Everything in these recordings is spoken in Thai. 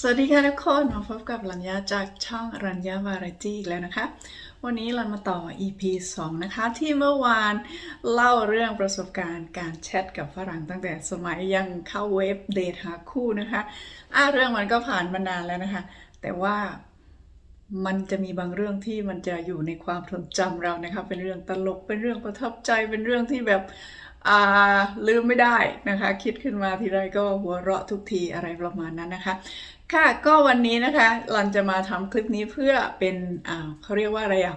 สวัสดีค่ะทุกคนมาพบกับรัญญาจากช่องรัญญาวาไรตี้อีกแล้วนะคะ วันนี้เรามาต่อ EP 2 นะคะ ที่เมื่อวานเล่าเรื่องประสบการณ์การแชทกับฝรั่งตั้งแต่สมัยยังเข้าเว็บเดทหาคู่นะคะอะเรื่องมันก็ผ่านมานานแล้วนะคะ แต่ว่ามันจะมีบางเรื่องที่มันจะอยู่ในความทรงจำเรานะคะ เป็นเรื่องตลกเป็นเรื่องประทับใจเป็นเรื่องที่แบบอ่าลืมไม่ได้นะคะ คิดขึ้นมาทีไรก็หัวเราะทุกทีอะไรประมาณนั้นนะคะ ค่ะก็วันนี้นะคะรันจะมาทำคลิปนี้เพื่อเป็นอ่าเขาเรียกว่าอะไรอะ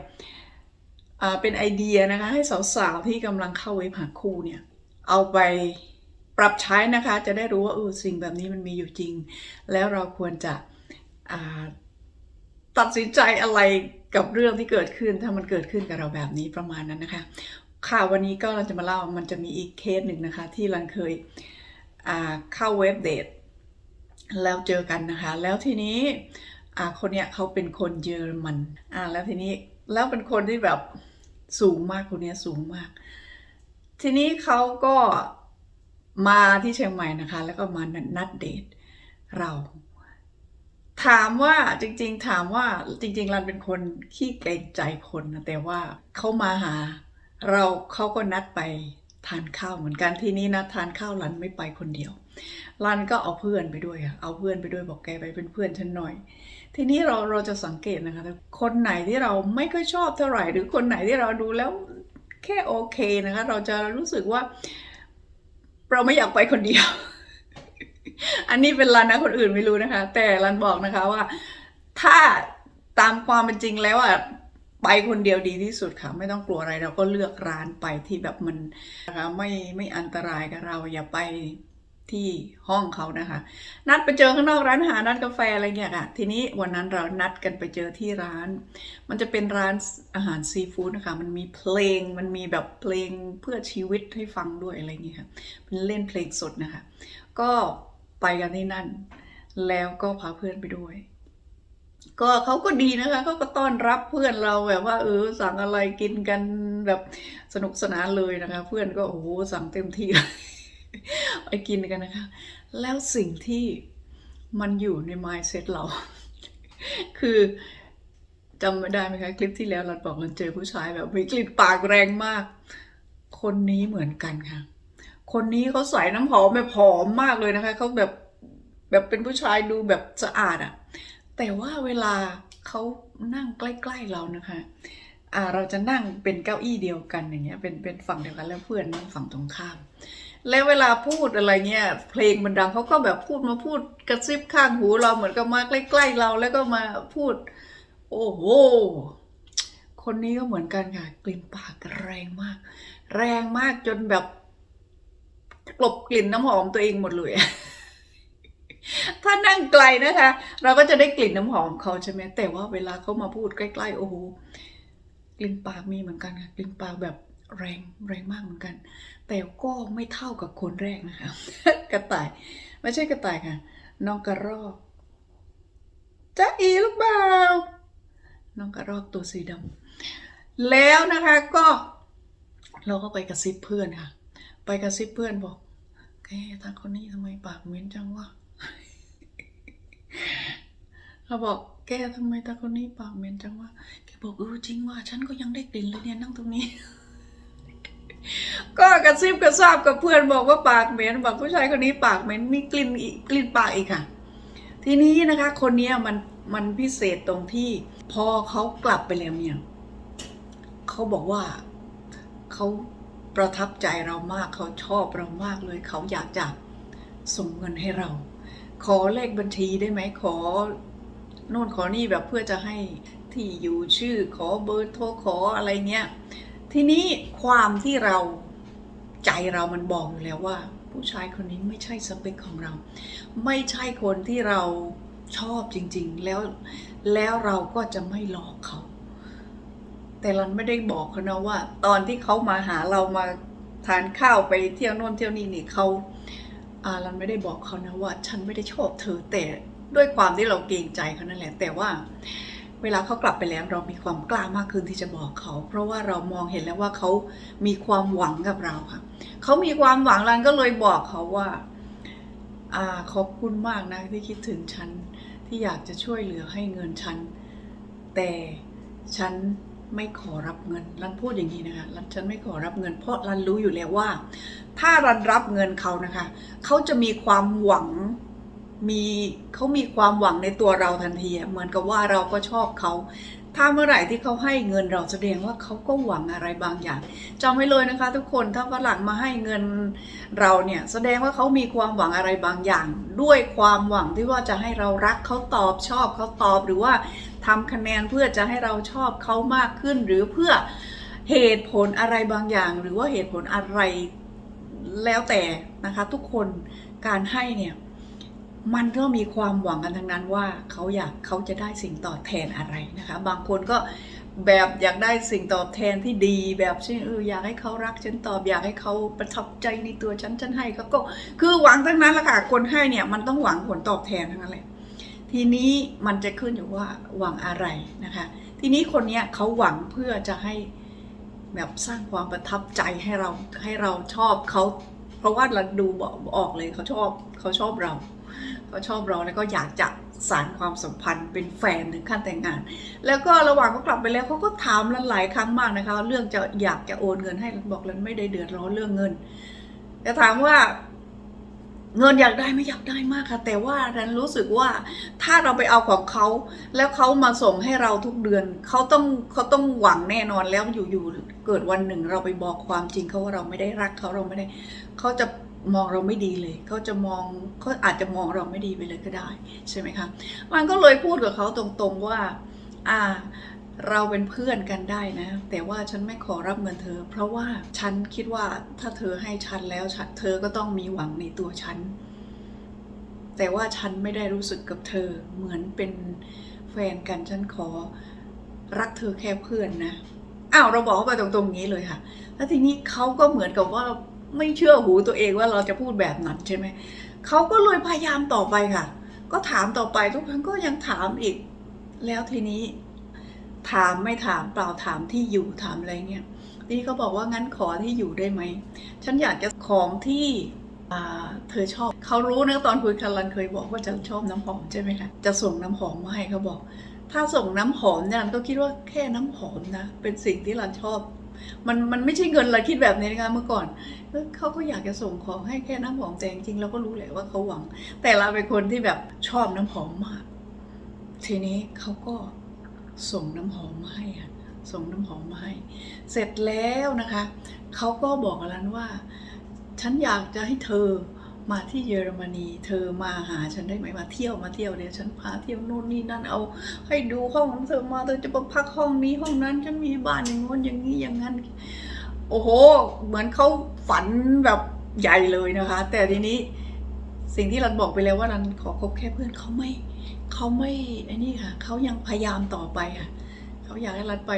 อ่าเป็นไอเดียนะคะให้สาวๆที่กำลังเข้าเว็บหาคู่เนี่ยเอาไปปรับใช้นะคะ จะได้รู้ว่าเออสิ่งแบบนี้มันมีอยู่จริง แล้วเราควรจะอ่าตัดสินใจอะไรกับเรื่องที่เกิดขึ้นถ้ามันเกิดขึ้นกับเราแบบนี้ประมาณนั้นนะคะ ค่ะวันนี้ก็เราจะมาเล่ามันจะมีอีกเคสหนึ่งนะคะ ที่รันเคยเข้าเว็บเดท แล้วเจอกันนะคะ แล้วทีนี้คนเนี้ยเขาเป็นคนเยอรมันอ่าแล้วทีนี้แล้วเป็นคนที่แบบสูงมากคนเนี้ยสูงมาก ทีนี้เขาก็มาที่เชียงใหม่นะคะ แล้วก็มานัดเดทเรา ถามว่าจริง ๆ ถามว่าจริง ๆ รันเป็นคนขี้เกรงใจคนนะแต่ว่าเขามาหา เราเขาก็นัดไปทานข้าวเหมือนกันทีนี้นะทานข้าวรันไม่ไปคนเดียว รันก็เอาเพื่อนไปด้วยอะเอาเพื่อนไปด้วยบอกแกไปเป็นเพื่อนฉันหน่อย ทีนี้เราเราจะสังเกตนะคะ คนไหนที่เราไม่ค่อยชอบเท่าไหร่ หรือคนไหนที่เราดูแล้วแค่โอเคนะคะ เราจะรู้สึกว่า เราไม่อยากไปคนเดียว อันนี้เป็นรันนะคนอื่นไม่รู้นะคะ แต่รันบอกนะคะว่า ถ้าตามความเป็นจริงแล้วอะไปคนเดียวดีที่สุดค่ะ ไม่ต้องกลัวอะไรเราก็เลือกร้านไปที่แบบมันนะคะไม่ไม่อันตรายกับเราอย่าไป ที่ห้องเขานะคะ นัดไปเจอข้างนอกร้านอาหารร้านกาแฟอะไรเงี้ยค่ะ ทีนี้วันนั้นเรานัดกันไปเจอที่ร้าน มันจะเป็นร้านอาหารซีฟู้ดนะคะ มันมีเพลง มันมีแบบเพลงเพื่อชีวิตให้ฟังด้วยอะไรเงี้ยค่ะเป็นเล่นเพลงสดนะคะ ก็ไปกันที่นั่น แล้วก็พาเพื่อนไปด้วย ก็เขาก็ดีนะคะเขาก็ต้อนรับเพื่อนเราแบบว่าเออสั่งอะไรกินกันแบบสนุกสนานเลยนะคะ เพื่อนก็โอ้โหสั่งเต็มที่เลย ไปกินกันนะคะ แล้วสิ่งที่มันอยู่ใน mindset เรา คือจำไม่ได้ไหมคะคลิปที่แล้วเราบอกเราเจอผู้ชายแบบมีกลิ่นปากแรงมาก คนนี้เหมือนกันค่ะ คนนี้เขาใส่น้ำหอมแบบหอมมากเลยนะคะเขาแบบแบบเป็นผู้ชายดูแบบสะอาดอะแต่ว่าเวลาเขานั่งใกล้ๆเรานะคะอ่าเราจะนั่งเป็นเก้าอี้เดียวกันอย่างเงี้ยเป็นเป็นฝั่งเดียวกันแล้วเพื่อนนั่งฝั่งตรงข้าม แล้วเวลาพูดอะไรเงี้ยเพลงมันดังเขาก็แบบพูดมาพูดกระซิบข้างหูเราเหมือนกับมาใกล้ๆเราแล้วก็มาพูด โอ้โหคนนี้ก็เหมือนกันค่ะกลิ่นปากแรงมาก แรงมากจนแบบกลบกลิ่นน้ำหอมตัวเองหมดเลยถ้านั่งไกลนะคะ เราก็จะได้กลิ่นน้ำหอมเขาใช่ไหมแต่ว่าเวลาเขามาพูดใกล้ๆโอ้โหกลิ่นปากมีเหมือนกันค่ะกลิ่นปากแบบแรงแรงมากเหมือนกัน แต่ก็ไม่เท่ากับคนแรกนะคะ กระต่าย ไม่ใช่กระต่ายค่ะ น้องกระรอกจ้าอีลูกบ่าวน้องกระรอกตัวสีดำแล้วนะคะก็เราก็ไปกระซิบเพื่อนค่ะ ไปกระซิบเพื่อนบอกแกตาคนนี้ทำไมปากเหม็นจังวะเราบอกแกทำไมตาคนนี้ปากเหม็นจังวะแกบอกเออจริงว่าฉันก็ยังได้กลิ่นเลยเนี่ยนั่งตรงนี้ ก็กระซิบกระซาบกับเพื่อนบอกว่าปากเหม็นบอกผู้ชายคนนี้ปากเหม็นมีกลิ่นอีกกลิ่นปากอีกค่ะ ทีนี้นะคะ คนเนี้ยมันมันพิเศษตรงที่ พอเขากลับไปแล้วเนี่ยเขาบอกว่าเขาประทับใจเรามากเขาชอบเรามากเลยเขาอยากจะส่งเงินให้เรา ขอเลขบัญชีได้ไหมขอโน่นขอนี่แบบเพื่อจะให้ที่อยู่ชื่อขอเบอร์โทรขออะไรเงี้ย ทีนี้ความที่เราใจเรามันบอกอยู่แล้วว่า ผู้ชายคนนี้ไม่ใช่สเปคของเรา ไม่ใช่คนที่เราชอบจริง ๆ แล้วแล้วเราก็จะไม่หลอกเขา แต่รันไม่ได้บอกเขานะว่า ตอนที่เขามาหาเรามาทานข้าวไปเที่ยวโน่นเที่ยวนี่นี่เขาอ่ารันไม่ได้บอกเขานะว่า ฉันไม่ได้ชอบเธอแต่ด้วยความที่เราเกรงใจเขานั่นแหละ แต่ว่า เวลาเขากลับไปแล้วเรามีความกล้ามากขึ้นที่จะบอกเขา เพราะว่าเรามองเห็นแล้วว่าเขามีความหวังกับเราค่ะเขามีความหวังรันก็เลยบอกเขาว่าอ่าขอบคุณมากนะที่คิดถึงฉันที่อยากจะช่วยเหลือให้เงินฉัน แต่ฉันไม่ขอรับเงิน รันพูดอย่างนี้นะคะ รันฉันไม่ขอรับเงิน เพราะรันรู้อยู่แล้วว่า ถ้ารันรับเงินเขานะคะ เขาจะมีความหวัง มีเขามีความหวังในตัวเราทันทีเหมือนกับว่าเราก็ชอบเขาถ้าเมื่อไหร่ที่เขาให้เงินเราแสดงว่าเขาก็หวังอะไรบางอย่างจำไว้เลยนะคะ ทุกคนถ้าฝรั่งมาให้เงินเราเนี่ยแสดงว่าเขามีความหวังอะไรบางอย่าง ด้วยความหวังที่ว่าจะให้เรารักเขาตอบชอบเขาตอบหรือว่าทำคะแนนเพื่อจะให้เราชอบเขามากขึ้น หรือเพื่อเหตุผลอะไรบางอย่าง หรือว่าเหตุผลอะไรแล้วแต่นะคะ ทุกคนการให้เนี่ย มันก็มีความหวังกันทั้งนั้นว่าเขาอยากเขาจะได้สิ่งตอบแทนอะไรนะคะ บางคนก็แบบอยากได้สิ่งตอบแทนที่ดีแบบเช่นเอออยากให้เขารักฉันตอบอยากให้เขาประทับใจในตัวฉันฉันให้เขาก็คือหวังทั้งนั้นแหละค่ะคนให้เนี่ยมันต้องหวังผลตอบแทนทั้งนั้นแหละทีนี้มันจะขึ้นอยู่ว่าหวังอะไรนะคะ ทีนี้คนเนี้ยเขาหวังเพื่อจะให้แบบสร้างความประทับใจให้เราให้เราชอบเขา ราะว่าเราดูบอกออกเลยเขาชอบเขาชอบเราเขาชอบเราแล้วก็อยากจะสารความสัมพันธ์เป็นแฟนถึงขั้นแต่งงาน แล้วก็ระหว่างเขากลับไปแล้วเขาก็ถามลันหลายครั้งมากนะคะ เรื่องจะอยากจะโอนเงินให้บอกลันไม่ได้เดือดร้อนเรื่องเงินแต่ถามว่า เงินอยากได้ไม่อยากได้มากค่ะ แต่ว่ารันรู้สึกว่าถ้าเราไปเอาของเขา แล้วเขามาส่งให้เราทุกเดือนเขาต้องเขาต้องหวังแน่นอนแล้วอยู่ๆเกิดวันหนึ่ง เราไปบอกความจริงเขาว่าเราไม่ได้รักเขาเราไม่ได้เขาจะมองเราไม่ดีเลย เขาจะมองเขาอาจจะมองเราไม่ดีไปเลยก็ได้ใช่ไหมคะมันก็เลยพูดกับเขาตรงๆว่า อ่า เราเป็นเพื่อนกันได้นะ แต่ว่าฉันไม่ขอรับเงินเธอ เพราะว่าฉันคิดว่าถ้าเธอให้ฉันแล้วเธอก็ต้องมีหวังในตัวฉัน แต่ว่าฉันไม่ได้รู้สึกกับเธอ เหมือนเป็นแฟนกันฉันขอรักเธอแค่เพื่อนนะอ้าวเราบอกเขาไปตรงๆนี้เลยค่ะ แล้วทีนี้เขาก็เหมือนกับว่าไม่เชื่อหูตัวเองว่าเราจะพูดแบบนั้นใช่ไหมเขาก็เลยพยายามต่อไปค่ะ ก็ถามต่อไปทุกครั้งก็ยังถามอีก แล้วทีนี้ ถามไม่ถามเปล่าถามที่อยู่ถามอะไรเนี่ยทีนี้เขาบอกว่างั้นขอที่อยู่ได้ไหม ฉันอยากจะของที่เธอชอบ เขารู้นะตอนคุยกันรันเคยบอกว่าจะชอบน้ำหอมใช่ไหมคะจะส่งน้ำหอมมาให้เขาบอก ถ้าส่งน้ำหอมเนี่ยรันก็คิดว่าแค่น้ำหอมนะ เป็นสิ่งที่รันชอบ มันมันไม่ใช่เงินเราคิดแบบนี้นะคะเมื่อก่อนเขาก็อยากจะส่งของให้แค่น้ำหอมแต่จริงๆเราก็รู้แหละว่าเขาหวัง แต่เราเป็นคนที่แบบชอบน้ำหอมมาก ทีนี้เขาก็ ส่งน้ำหอมมาให้ค่ะส่งน้ำหอมมาให้ เสร็จแล้วนะคะเขาก็บอกกับรันว่า ฉันอยากจะให้เธอมาที่เยอรมนี เธอมาหาฉันได้ไหมมาเที่ยวมาเที่ยวเดี๋ยวฉันพาเที่ยวนู่นนี่นั่นเอา ให้ดูห้องของเธอมาเธอจะมาพักห้องนี้ห้องนั้นฉันมีบ้านอย่างงู้นอย่างนี้อย่างนั้น โอ้โห เหมือนเขาฝันแบบใหญ่เลยนะคะ แต่ทีนี้สิ่งที่รันบอกไปแล้วว่ารันขอคบแค่เพื่อนเขาไม่ เขาไม่ไอ้นี่ค่ะเขายังพยายามต่อไปค่ะเขาอยากให้รันไป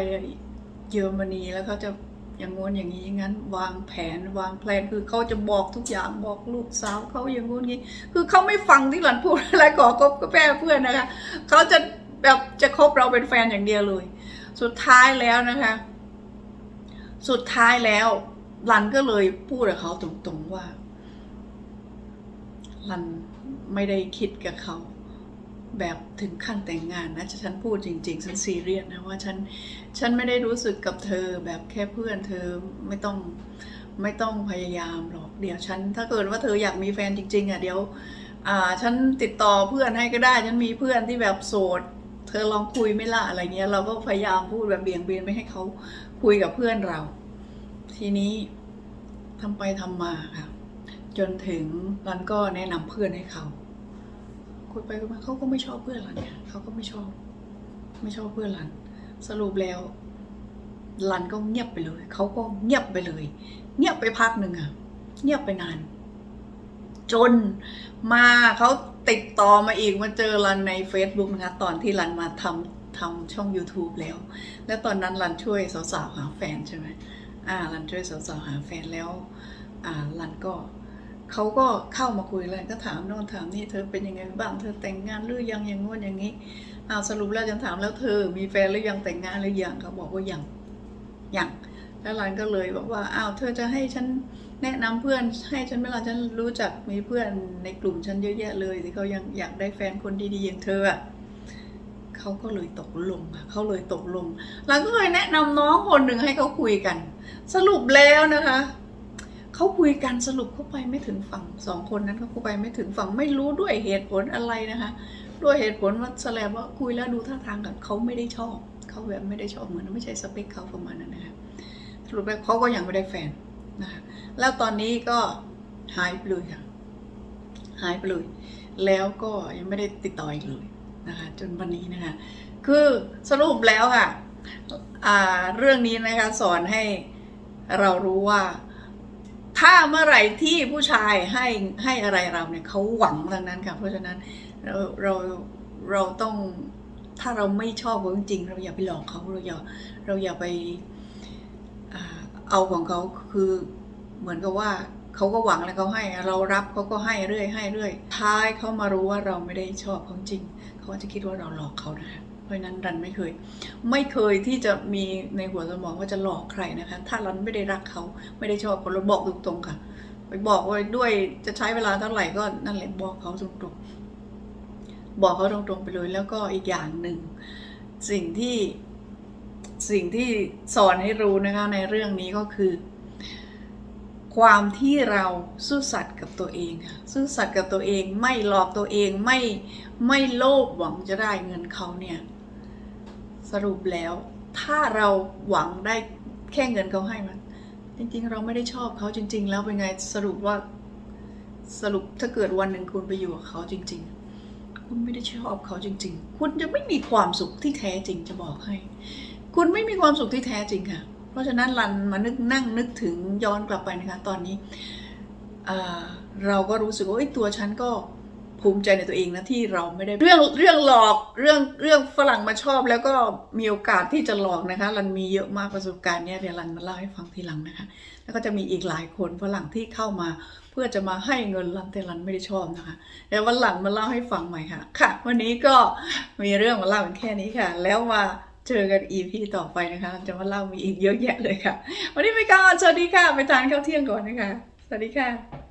เยอรมนีแล้วเขาจะอย่างงู้นอย่างนี้อย่างนั้น วางแผนวางแผนคือเขาจะบอกทุกอย่างบอกลูกสาวเขาอย่างงู้นอย่างนี้ คือเขาไม่ฟังที่รันพูดอะไรขอคบกับแม่เพื่อนนะคะเขาจะแบบจะคบเราเป็นแฟนอย่างเดียวเลย สุดท้ายแล้วนะคะ สุดท้ายแล้วรันก็เลยพูดกับเขาตรงๆว่ารันไม่ได้คิดกับเขา แบบถึงขั้นแต่งงานนะฉันพูดจริง ๆ ฉันซีเรียสนะว่าฉันฉันไม่ได้รู้สึกกับเธอแบบแค่เพื่อนเธอไม่ต้องไม่ต้องพยายามหรอกเดี๋ยวฉัน ถ้าเกิดว่าเธออยากมีแฟนจริง ๆอะเดี๋ยวอ่าฉันติดต่อเพื่อนให้ก็ได้ ฉันมีเพื่อนที่แบบโสด เธอลองคุยไม่ละอะไรเงี้ย เราก็พยายามพูดแบบเบี่ยงเบนไม่ให้เขาคุยกับเพื่อนเรา ทีนี้ทำไปทำมาค่ะ จนถึงรันก็แนะนำเพื่อนให้เขา คุยไปคุยมาเขาก็ไม่ชอบเพื่อนรันเนี่ยเขาก็ไม่ชอบ ไม่ชอบเพื่อนรัน สรุปแล้วรันก็เงียบไปเลยเขาก็เงียบไปเลย เงียบไปพักหนึ่งอะเงียบไปนาน จนมาเขาติดต่อมาอีกมาเจอรันใน Facebook นะคะตอนที่รันมาทำทำช่อง YouTube แล้ว แล้วตอนนั้นรันช่วยสาวๆหาแฟนใช่ไหมอ่ารันช่วยสาวๆหาแฟนแล้ว อ่ารันก็ เขาก็เข้ามาคุยเลยก็ถามโน่นถามนี่เธอเป็นยังไงบ้างเธอแต่งงานหรือยังอย่างงู้นอย่างนี้อาสรุปแล้วฉันถามแล้วเธอมีแฟนหรือยังแต่งงานหรือยังเขาบอกว่ายังยังแล้วรันก็เลยบอกว่าอ้าวเธอจะให้ฉันแนะนำเพื่อนให้ฉันเวลาฉันรู้จักมีเพื่อนในกลุ่มฉันเยอะแยะเลยที่เขายังอยากได้แฟนคนดีๆอย่างเธออะเขาก็เลยตกลงเขาเลยตกลงหลังก็เลยแนะนำน้องคนหนึ่งให้เขาคุยกัน สรุปแล้วนะคะ เขาคุยกันสรุปเขาไปไม่ถึงฝั่งสองคนนั้นเขาไปไม่ถึงฝั่งไม่รู้ด้วยเหตุผลอะไรนะคะ ด้วยเหตุผลว่าแสลบว่าคุยแล้วดูท่าทางกับเขาไม่ได้ชอบเขาแบบไม่ได้ชอบเหมือนไม่ใช่สเปคเขาประมาณนั้นนะคะสรุปแล้วเขาก็ยังไม่ได้แฟนนะคะแล้วตอนนี้ก็หายไปเลยค่ะหายไปเลย แล้วก็ยังไม่ได้ติดต่ออีกเลยนะคะจนวันนี้นะคะคือสรุปแล้วค่ะอ่าเรื่องนี้นะคะสอนให้เรารู้ว่า ถ้าเมื่อไหร่ที่ผู้ชายให้ให้อะไรเราเนี่ยเขาหวังดังนั้นค่ะเพราะฉะนั้นเราเราเราต้องถ้าเราไม่ชอบเขาจริงเราอย่าไปหลอกเขาเราอย่าเราอย่าไปเอาของเขาคือเหมือนกับว่าเขาก็หวังแล้วเขาให้ เรารับเขาก็ให้เรื่อยให้เรื่อยท้ายเขามารู้ว่าเราไม่ได้ชอบเขาจริงเขาจะคิดว่าเราหลอกเขานะคะ เพราะนั้นรันไม่เคย ไม่เคยที่จะมีในหัวสมองว่าจะหลอกใครนะคะ ถ้ารันไม่ได้รักเขาไม่ได้ชอบเขาเราบอกตรงๆค่ะ ไปบอกไว่าด้วยจะใช้เวลาเท่าไหร่ก็นั่นแหละบอกเขาตรงๆบอกเขาตรงๆไปเลยแล้วก็อีกอย่างหนึ่งสิ่งที่สิ่งที่สอนให้รู้นะคะในเรื่องนี้ก็คือ ความที่เราซื่อสัตย์กับตัวเองค่ะซื่อสัตย์กับตัวเองไม่หลอกตัวเองไม่ไม่โลภหวังจะได้เงินเขาเนี่ย สรุปแล้ว ถ้าเราหวังได้แค่เงินเขาให้มัน จริงๆ เราไม่ได้ชอบเขาจริง ๆ แล้วเป็นไงสรุปว่าสรุปถ้าเกิดวันหนึ่งคุณไปอยู่กับเขาจริง ๆ คุณไม่ได้ชอบเขาจริง ๆ คุณจะไม่มีความสุขที่แท้จริงจะบอกให้ คุณไม่มีความสุขที่แท้จริงค่ะ เพราะฉะนั้นรันมานึกนั่งนึกถึงย้อนกลับไปนะคะ ตอนนี้อ่าเราก็รู้สึกว่าเอ้ตัวฉันก็ ภูมิใจในตัวเองนะที่เราไม่ได้เรื่องเรื่องหลอกเรื่องเรื่องฝรั่งมาชอบ แล้วก็มีโอกาสที่จะหลอกนะคะรันมีเยอะมากประสบการณ์เนี้ยเดี๋ยวรันมาเล่าให้ฟังทีหลังนะคะ แล้วก็จะมีอีกหลายคนฝรั่งที่เข้ามา เพื่อจะมาให้เงินรันแต่รันไม่ได้ชอบนะคะเดี๋ยววันหลังมาเล่าให้ฟังใหม่ค่ะค่ะ วันนี้ก็มีเรื่องมาเล่าเป็นแค่นี้ค่ะ แล้วมาเจอกัน EP ต่อไปนะคะจะมาเล่ามีอีกเยอะแยะเลยค่ะ วันนี้ไปก่อนสวัสดีค่ะ ไปทานข้าวเที่ยงก่อนนะคะ สวัสดีค่ะ